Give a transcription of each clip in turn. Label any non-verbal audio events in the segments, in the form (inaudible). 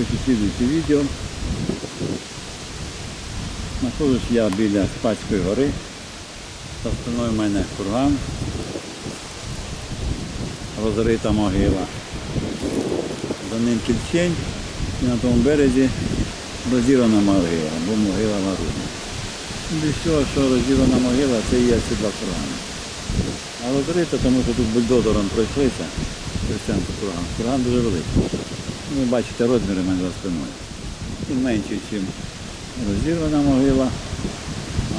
хочу слідуюче відео. Знаходжусь я біля Спацької гори. За спиною в мене курган. Розрита могила. За ним кільчень і на тому березі розірвана могила, бо могила народна. Для всього, що розірвана могила, це є ці два кургани. А розрита, тому що тут бульдозером пройшлися через центр курган. Курган дуже великий. Ви бачите розміри мене за спиною. Він менший, ніж розірвана могила,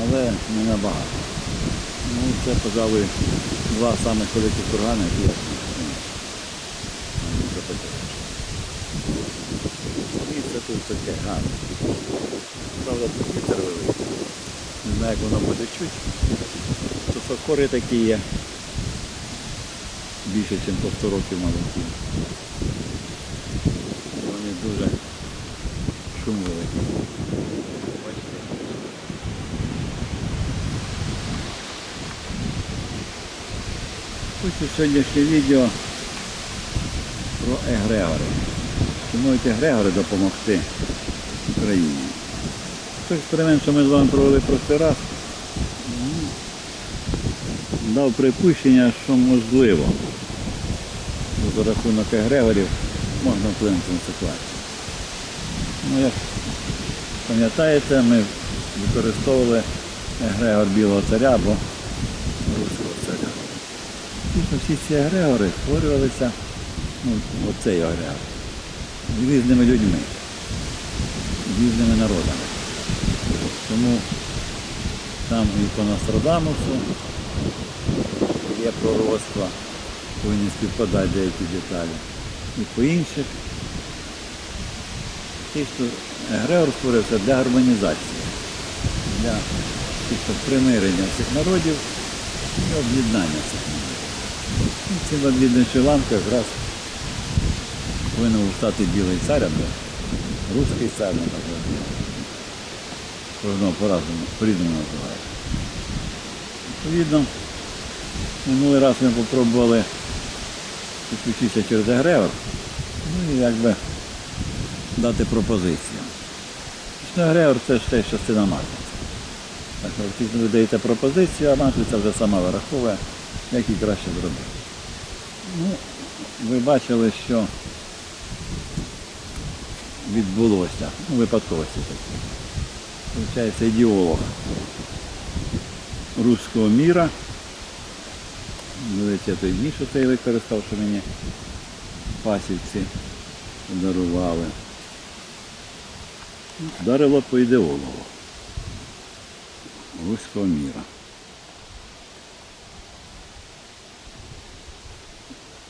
але не набагато. Ну, це, пожалуй, два самих великих кургани, які я. Ну, тут таке гарне. Правда, тут вітер великий. Не знаю, як воно буде чуть. То сокори такі є. Більше, ніж по 100 років маленькі. Дуже шум великий. Хочу сьогоднішнє відео про егрегори. Чи можуть егрегори допомогти Україні? Той експеримент, що ми з вами провели просто раз, дав припущення, що можливо за рахунок егрегорів можна вплинути на ситуацію. Ну, як пам'ятаєте, ми використовували егрегор білого царя або руського царя. Дійсно, всі ці егрегори створювалися, ну, оцей егрегор, різними людьми, різними народами. Тому там і по Нострадамусу є пророцтва, повинні співпадати деякі деталі. І по інших. Чисто Егрегор створився для гармонізації, для чисто примирення цих народів і об'єднання цих народів. І цим об'єднуючи ланка якраз повинен стати білий цар або русський цар, наприклад. Кожного по-разному, по-різному називають. Відповідно, минулий раз ми спробували підключитися через Егрегор, ну і якби дати пропозицію. Що Егрегор це ж теж частина матриці. Так, ви даєте пропозицію, а матриця вже сама вираховує, як її краще зробити. Ну, ви бачили, що відбулося, ну, випадковості такі. Получається ідеолог руського міра. Дивіться, той ніж оцей використав, що мені пасівці подарували. Вдарило по ідеологу руського міра.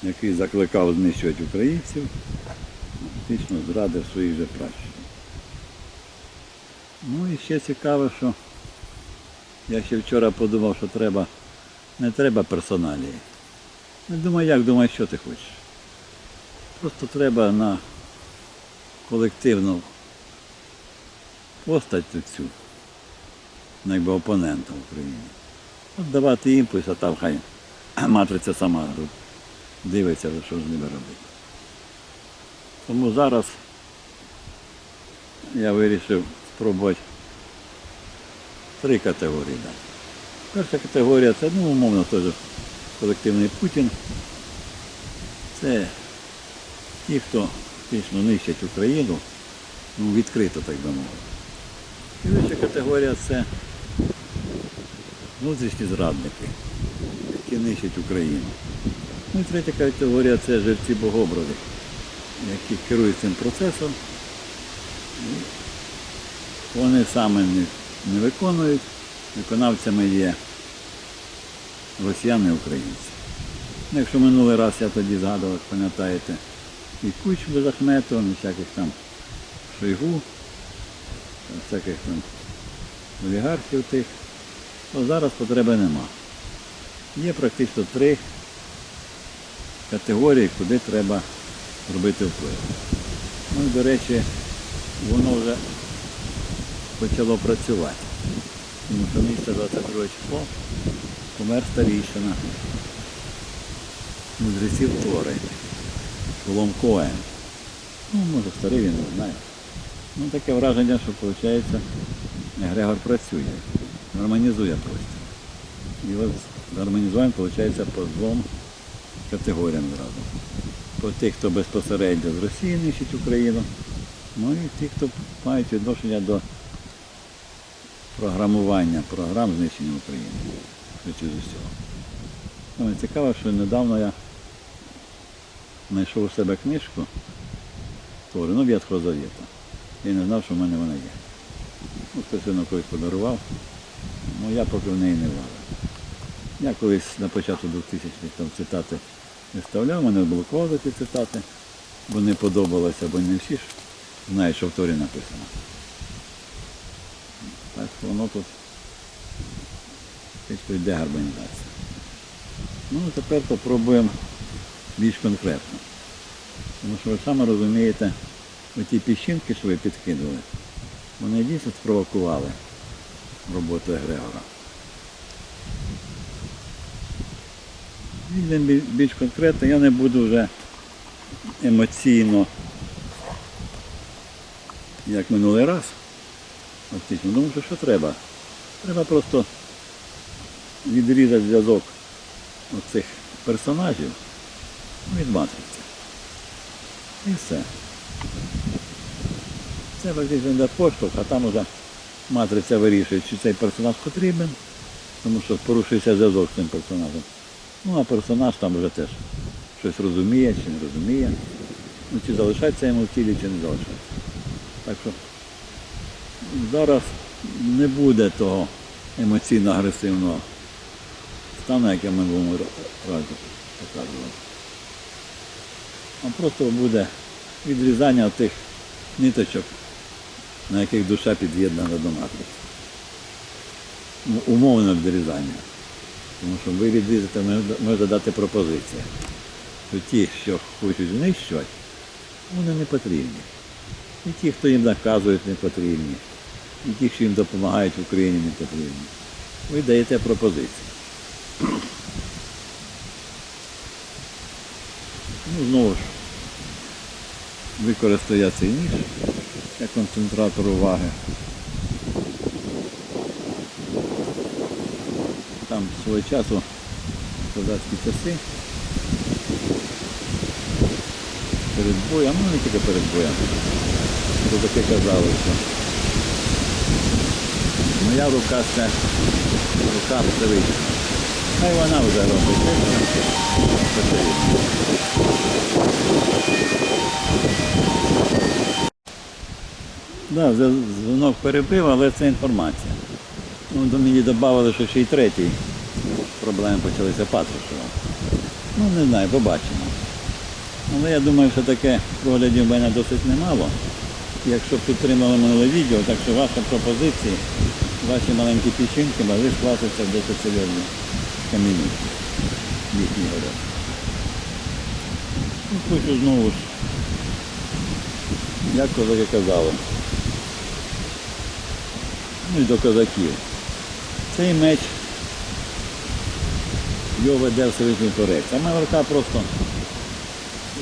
Який закликав знищувати українців, фактично зрадив своїх же пращурів. Ну і ще цікаво, що я ще вчора подумав, що треба, не треба персоналії. Я думаю, як думаю, що ти хочеш. Просто треба на колективну постать цю, якби опонента в Україні. От давати імпульс, а там хай (clears throat) матриця сама дивиться, що з ними робити. Тому зараз я вирішив спробувати три категорії дати. Перша категорія це, ну, умовно, теж колективний Путін. Це ті, хто фактично нищать Україну, ну, відкрито, так би мовити. Інша категорія це внутрішні зрадники, які нищать Україну. Ну і третя категорія це жерці богобрази, які керують цим процесом. Вони саме не, виконують, виконавцями є росіяни і українці. Ну, якщо минулий раз я тоді згадував, пам'ятаєте, і Кучму з Ахметовим, і всяких там Шойгу, всяких там олігархів тих, то зараз потреби нема. Є практично три категорії, куди треба робити вплив. Ну до речі, воно вже почало працювати. Тому що місце 22 число помер старійшина мудреців Тори, Колом Коен. Ну, може старий він не знаю. Ну таке враження, що виходить, Грегор працює, гармонізує простір. І от гармонізуємо, виходить, по двом категоріям зразу. По тих, хто безпосередньо з Росії нищить Україну, ну і ті, хто мають відношення до програмування програм знищення України. Швидше з усього. Ну, і цікаво, що недавно я знайшов у себе книжку Тори, ну, Ветхого Завета. Я не знав, що в мене вона є. Ну, хтось вона колись подарував, ну я поки в неї не влазив. Я колись на початку 2000-х там цитати виставляв, мене блокували ті цитати, бо не подобалося, бо не всі ж знають, що в Торі написано. Так воно тут йде гармонізація. Ну, тепер попробуємо більш конкретно. Тому що ви саме розумієте, оті піщинки, що ви підкидували, вони дійсно спровокували роботу Егрегора. Бі- більш конкретно, я не буду вже емоційно, як минулий раз. Фактично, тому що що треба? Треба просто відрізати зв'язок оцих персонажів від матриці. І все. Це фактично йде поштовх, а там уже матриця вирішує, чи цей персонаж потрібен, тому що порушується зв'язок з цим персонажем. Ну а персонаж там вже теж щось розуміє чи не розуміє. Ну, чи залишається йому в тілі, чи не залишається. Так що зараз не буде того емоційно-агресивного стану, як я минулому разі показував. А просто буде відрізання тих ниточок, на яких душа під'єднана до матриці. Ну, Умовне відрізання. Тому що ви відрізати можете дати пропозиція. Що ті, що хочуть знищувати, вони не потрібні. І ті, хто їм наказують, не потрібні. І ті, що їм допомагають в Україні, не потрібні. Ви даєте пропозицію. Ну, знову ж, використаю я цей ніж як концентратор уваги. Там свого часу козацькі часи перед боєм, ну не тільки перед боєм, то таке казали, що моя рука це рука Всевишня. Хай вона вже робить потрібно. Да, дзвонок перебив, але це інформація. Ну, до мені додали, що ще й третій проблеми почалися Патрушева. Ну, не знаю, побачимо. Але я думаю, що таке проглядів в мене досить немало. Якщо підтримали минуле відео, так що ваші пропозиції, ваші маленькі печінки могли скластися в досить серйозні камінні. Їхні. Ну, хочу знову ж, як козаки казали, ну і до козаків. Цей меч його веде Всевишній Творець. А моя рука просто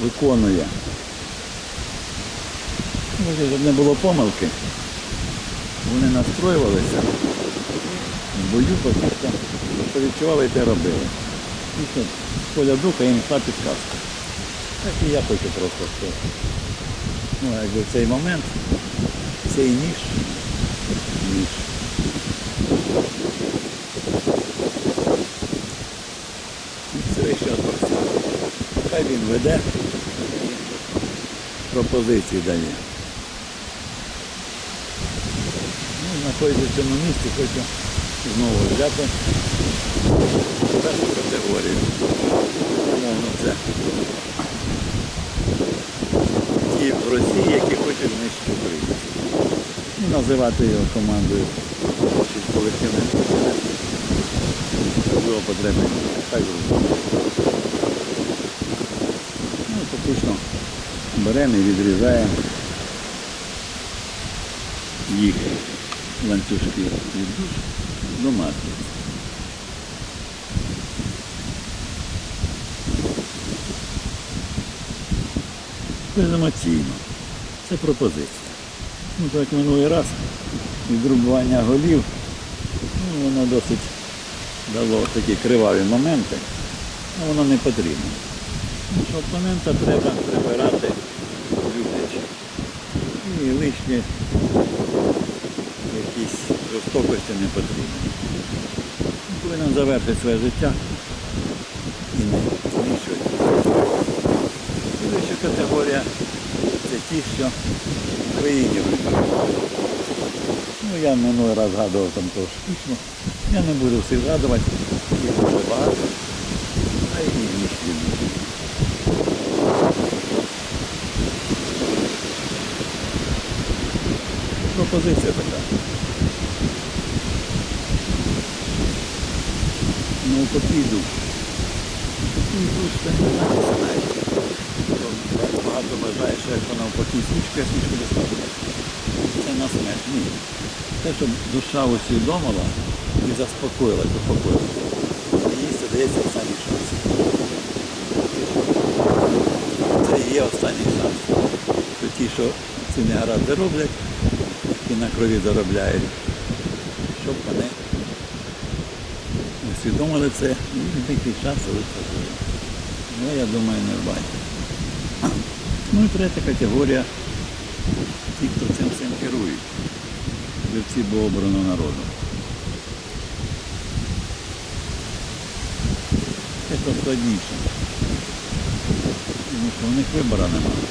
виконує. Ну, Щоб не було помилки, вони настроювалися бою, фактично, що відчували і те робили. І що, поля духа їм йшла підказка. Так і я хочу просто, що ну, якби в цей момент цей ніж Це ще Творця. Хай він веде, пропозиції дає. Ну, знаходиться в цьому місці, хочу знову взяти першу категорію. Умовно це ті в Росії, які хочуть знищити Україну. Ну, називати його командою колективним. Можливо, потреби хай зрозуміє. Ну, беремо і відрізаємо їх ланцюжки від душ до матки. Беземоційно. Це пропозиція. Ну, так минулий раз відрубування голів, ну, воно досить дало такі криваві моменти, а воно не потрібно. Опонента треба прибирати люблячи. І лишні якісь жорстокості не потрібні. Він Повинен завершити своє життя і не знищувати. Слідуюча категорія це ті, що в. Ну, я минулий раз згадував там того штучно. Я не буду всіх згадувати, їх дуже багато, а й інші люди. Пропозиція така. Ну, знаю, Багато бажає, що якщо навпаки свічку, я свічку не ставлю. Це на смерть. Ні. Те, щоб душа усвідомила і заспокоїлась, упокоїлася. Їй це дається останній шанс. Це і є останній шанс. Ті, що ці негаразди роблять, і на крові заробляють, щоб вони усвідомили це, і такий шанс залишиться. Ну, я думаю, не бачу. (clears throat) Ну і третя категорія ті, хто цим всім керують. Вівці бо обрано народу. Це складніше. Тому що у них вибору немає.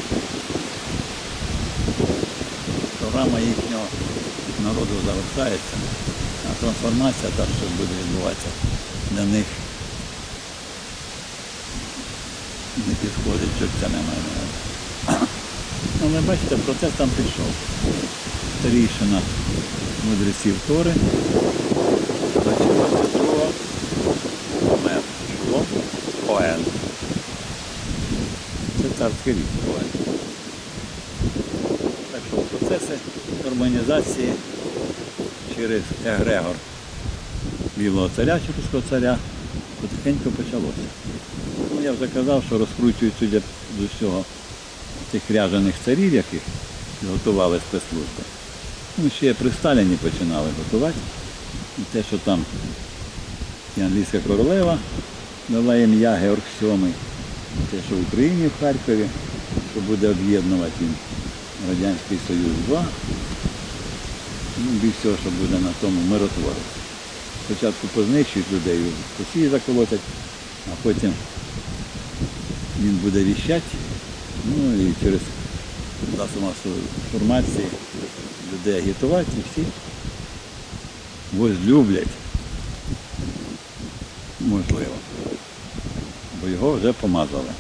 Програма їхнього народу залишається, а трансформація та, що буде відбуватися, для них не підходить, що це немає. Але бачите, процес там пішов. Старішина мудреців Тори, 22-го помер Коен. Це царський рік Коен. Так що процеси організації через егрегор білого царя, чи царя, потихеньку почалося. Ну, я вже казав, що розкручують судя з усього тих ряжених царів, яких готували спецслужби. Ну, ще при Сталіні починали готувати. І те, що там і англійська королева дала ім'я Георг VII, і те, що в Україні в Харкові, що буде об'єднувати Радянський Союз 2, ну, більш всього, що буде на тому миротворити. Спочатку познищують людей, в Росії заколотять, а потім він буде віщати, ну і через засоби масової інформації людей агітувати і всі возлюблять. Можливо. Бо його вже помазали.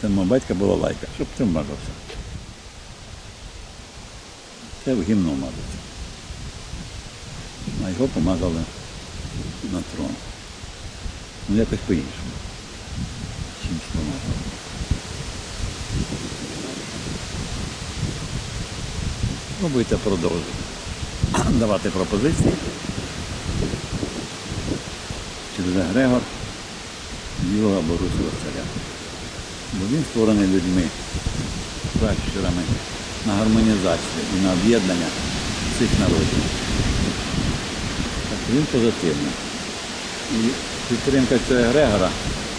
Це мого батька була лайка, щоб ти мазався. Це в гімну мазаться. А його помазали на трон. Ну якось по-іншому. Чимось помазали. Пробуйте продовжити (clears throat) давати пропозиції. Через Грегор білого або руського царя. Бо він створений людьми, пращурами на гармонізацію і на об'єднання цих народів. Так, він позитивний. І підтримка цього Грегора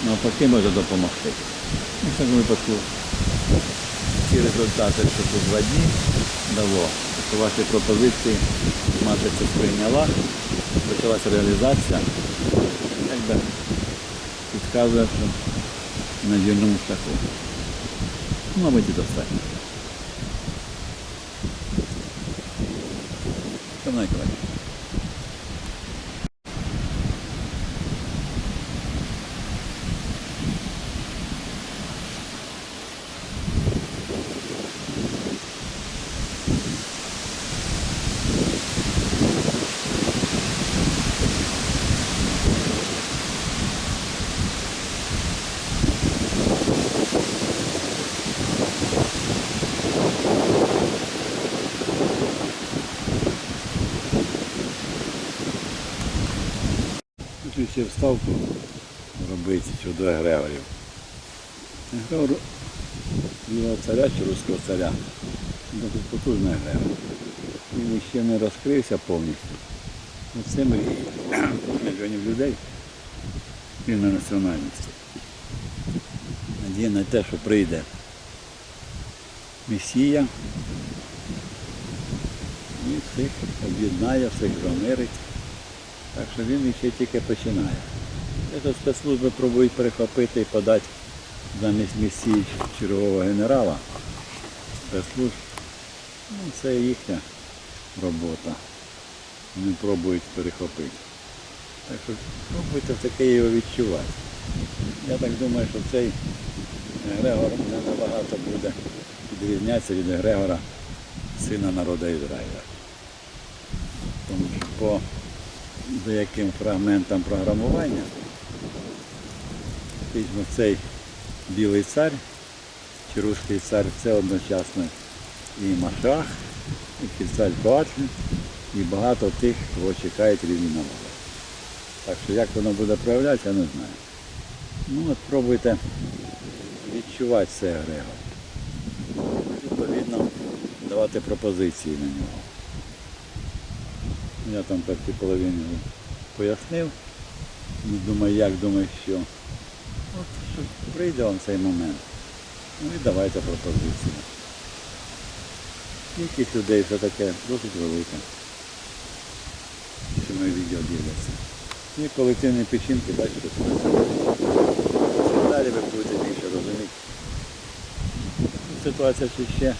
навпаки може допомогти. В цьому випадку ці результати, що тут два дні дало, що ваші пропозиції мати це сприйняла, почалася реалізація, якби підказує, що на вірному шляху. Мабуть, і достатньо. Що Хочу вставку робити щодо Грегорів. Егрегор білого царя чи руського царя. Досить потужний егрегор. Він ще не розкрився повністю. Оце (clears throat) мільйонів людей рівної національності. Надія на те, що прийде Месія і всіх об'єднає, всіх замирить. Так що він ще тільки починає. Це спецслужби пробують перехопити і подати замість Месії чергового генерала. Спецслужб. Ну, це їхня робота. Вони пробують перехопити. Так що пробуйте таке його відчувати. Я так думаю, що цей Грегор не набагато буде відрізнятися від Грегора, сина народу Ізраїля. Тому що по деяким фрагментам програмування фактично цей білий цар чи руський цар це одночасно і Машах, і Кільцаль Коатль, і багато тих, кого чекають рівні народи. Так що як воно буде проявлятися, я не знаю. Ну от пробуйте відчувати це Грегор. Відповідно, давати пропозиції на нього. Я там першій половині пояснив. Думаю, як, думаю, що. От прийде он цей момент. Ну і давайте пропозиції. Кількість людей все таке досить велика. Що мої відео дивляться. І колективні печінки, бачите, Далі ви будете більше розуміти. Ситуація ще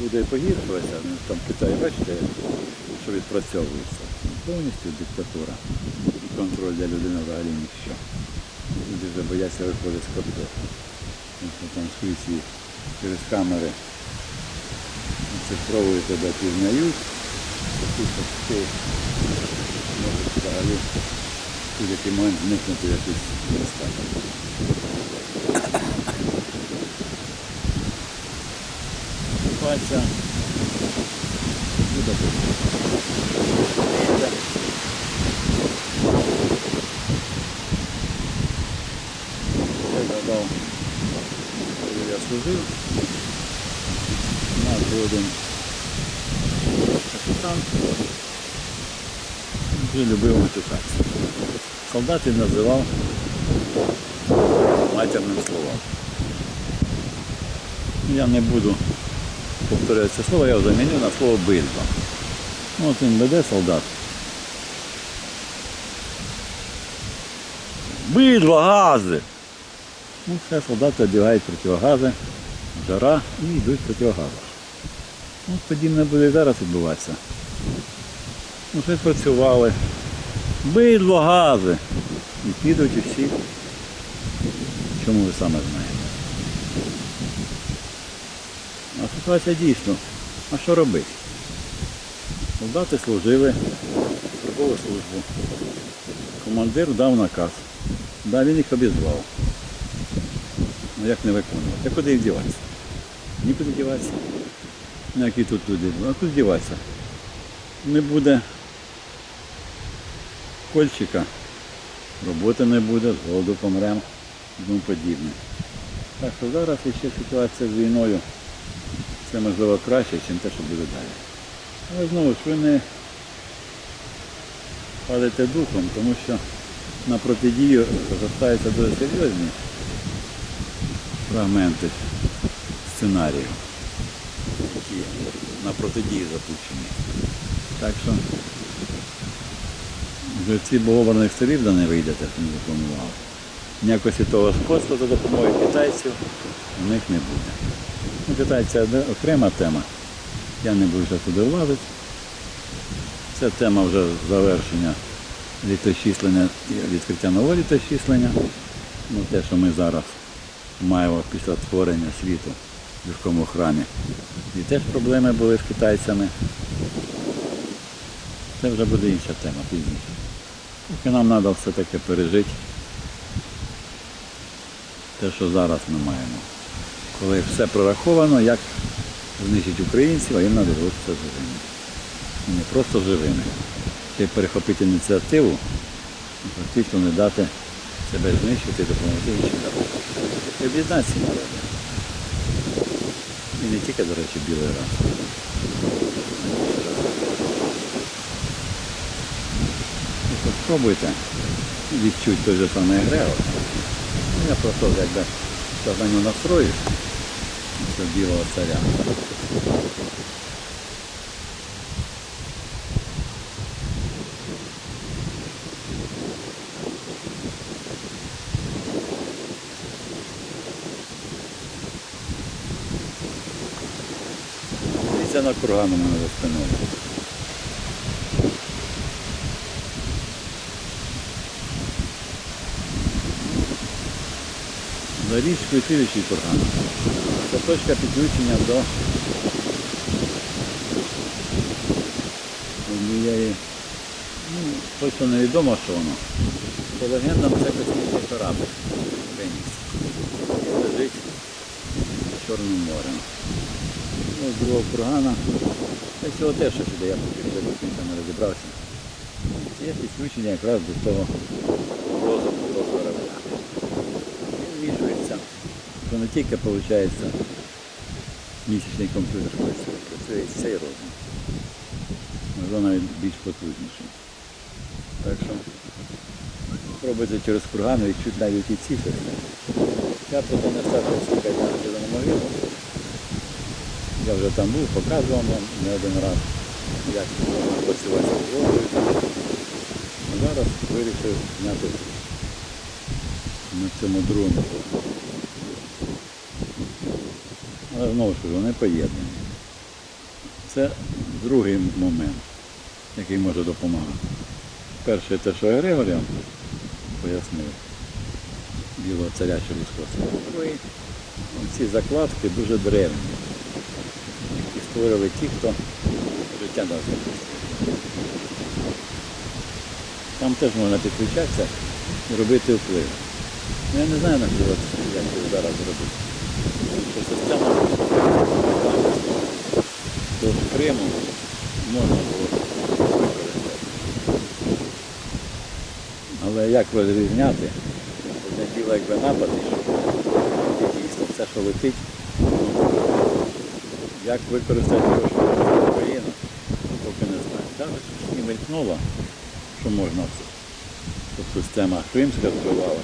буде погіршуватися. Там в Китаї, бачите, що відпрацьовується. Повністю диктатура. І контроль для людини взагалі ніщо. Люди вже бояться виходити з кордону. Там скрізь через камери цифровою тебе пізнають. Ти можеш взагалі в будь-який момент зникнути в якусь розставу. Ситуація. Я коли я служив, у нас був один капітан, дуже любив матюкатися. Солдат він називав матерним словом. Я не буду повторювати це слово, я його заміню на слово бильба. Ну, От він веде солдат. Бильба, гази! Ну, все, солдати одягають противогази, жара і йдуть в противогазах. Ну, подібне буде і зараз відбуватися. Ну, щось працювали. Бидло, гази. І підуть усі. Чому ви саме знаєте? А ситуація дійсно. А що робити? Солдати служили службову службу. Командир дав наказ. Да, він їх обізвав. Ну як не виконувати? А куди їх діватися? Нікуди діватися. Ну, Які тут люди? А куди діватися? Не буде кольчика, роботи не буде, з голоду помремо і тому подібне. Так що зараз ще ситуація з війною це можливо краще, ніж те, що буде далі. Але знову ж ви не падайте духом, тому що на протидію зростаються дуже серйозні фрагменти сценарію, які на протидії запущені. Так що вже ці богованих сторів да не вийдете, що не запланували. Ніякого світового господства за допомогою китайців у них не буде. Китайці окрема тема. Я не буду зараз туди влазити. Це тема вже завершення літочислення і відкриття нового літочислення. Ну, те, що ми зараз маємо після творення світу в людському храмі. І теж проблеми були з китайцями. Це вже буде інша тема пізніше. Поки нам треба все-таки пережити те, що зараз ми маємо. Коли все прораховано, як знищити українців, а їм треба залишитися живими. Не просто живими. Й перехопити ініціативу і фактично не дати себе знищити, допомогти іншим. І об'єднатися народи. І не тільки, до речі, білий раз. Ну, Спробуйте відчути той же самий егрегор. Ну, Я просто якби на настроюсь, цього білого царя. Це на кургану мене за спиною. За річкою слідуючий курган. Це точка підключення до однієї, ну, точно невідомо, що воно. По легендам це космічний корабль Фенікс. Лежить над Чорним морем. Ну, з другого кургана. Та цього теж сюди я поки до не розібрався. Є підключення якраз до того розуму того корабля. Він вмішується. То не тільки виходить місячний комп'ютер працює, працює цей розум. Можливо навіть більш потужніший. Так що спробуйте через курган відчути навіть і системи. Я просто не ставлю кайданки на могилу. Я вже там був, показував вам не один раз, як працювати з водою. Зараз вирішив зняти на цьому другому. Але знову ж вони поєднані. Це другий момент, який може допомагати. Перший те, що Григор пояснив, білого царя через Другий, ці закладки дуже древні, які створили ті, хто життя дав запустити. Там теж можна підключатися і робити вплив. Ну, Я не знаю, наприклад, як це зараз робити. Тому що система до Криму можна було використати. Але як розрізняти? Одне діло, якби напад ішов, дійсно все, що летить, як використати що летить Україну, поки не знаю. Навіть мелькнуло, що можна. Щоб система кримська збивала.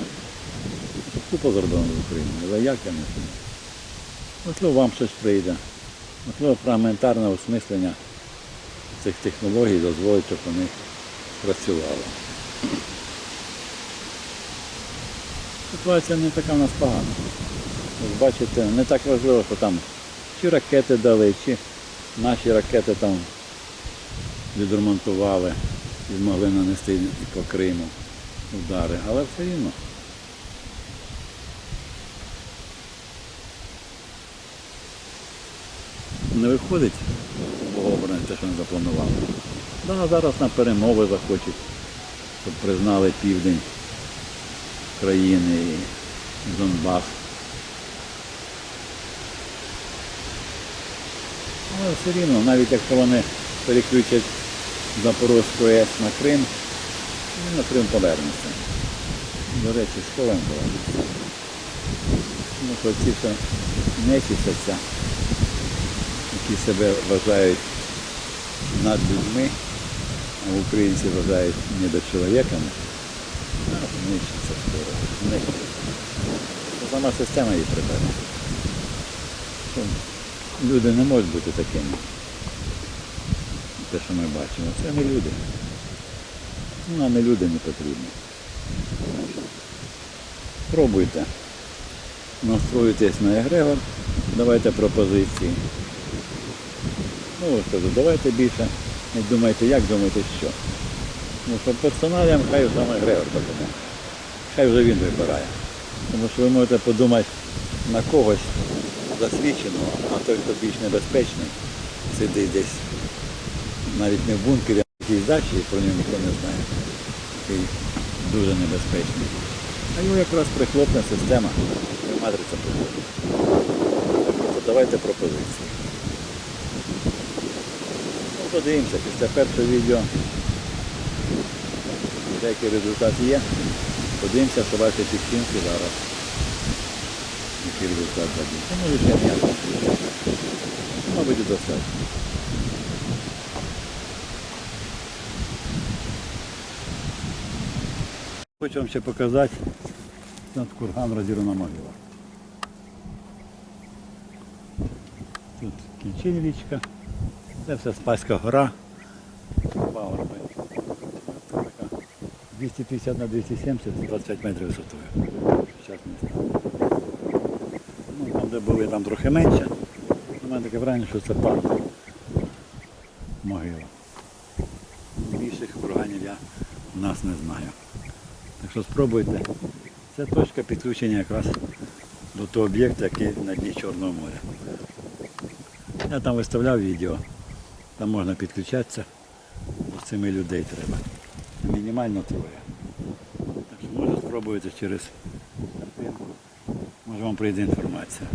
Купа в Україні, але як я не знаю. Можливо, вам щось прийде. Можливо, фрагментарне осмислення цих технологій дозволить, щоб вони працювали. Ситуація не така в нас погана. Ось бачите, не так важливо, що там чи ракети дали, чи наші ракети там відремонтували і змогли нанести по Криму удари, але все рівно. Не виходить богообране те, що не запланували. Да, зараз на перемови захочуть, щоб признали південь країни і Донбас. Але все рівно, навіть якщо вони переключать Запорозьку АЕС на Крим, він на Крим повернеться. До речі, з Колем повернеться. Тому що ці, що не тішаться, які себе вважають над людьми, а українці вважають недочоловіками, знищиться скоро. Знищиться. Сама система її прибере. Люди не можуть бути такими. Те, що ми бачимо, це не люди. Ну, Нам і люди не потрібні. Пробуйте. Настроюйтесь на егрегор, давайте пропозиції. Ну, кажу, давайте більше не думайте як, думайте що. Тому що персоналям хай саме Грегор подумає. Хай вже він вибирає. Тому що ви можете подумати на когось засвідченого, а той, хто більш небезпечний, сидить десь навіть не в бункері, а в якійсь дачі, про нього ніхто не знає. Такий дуже небезпечний. А його якраз прихлопне система, матриця приходить. Тобто давайте пропозиції. Ну, подивимося, після першого відео деякий результат є. Подивимося, що ваші підсімки зараз. Який результат дадуть. Це може ще ясно. Мабуть, достатньо. Хочу вам ще показати над курган розірвана могила. Тут кінчин річка, це все Спаська гора, пагорби. 250 на 270, 25 метрів висотою. Ну, там, де були, там трохи менше. У мене таке враження, що це парк могила. Більших курганів я в нас не знаю. Так що спробуйте. Це точка підключення якраз до того об'єкту, який на дні Чорного моря. Я там виставляв відео, там можна підключатися, бо цими людей треба. Мінімально троє. Так що можна спробувати через картинку. Може вам прийде інформація.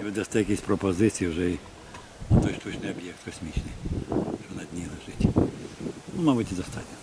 І ви дасте якісь пропозиції вже і той штучний об'єкт космічний, що на дні лежить. Ну, мабуть, і достатньо.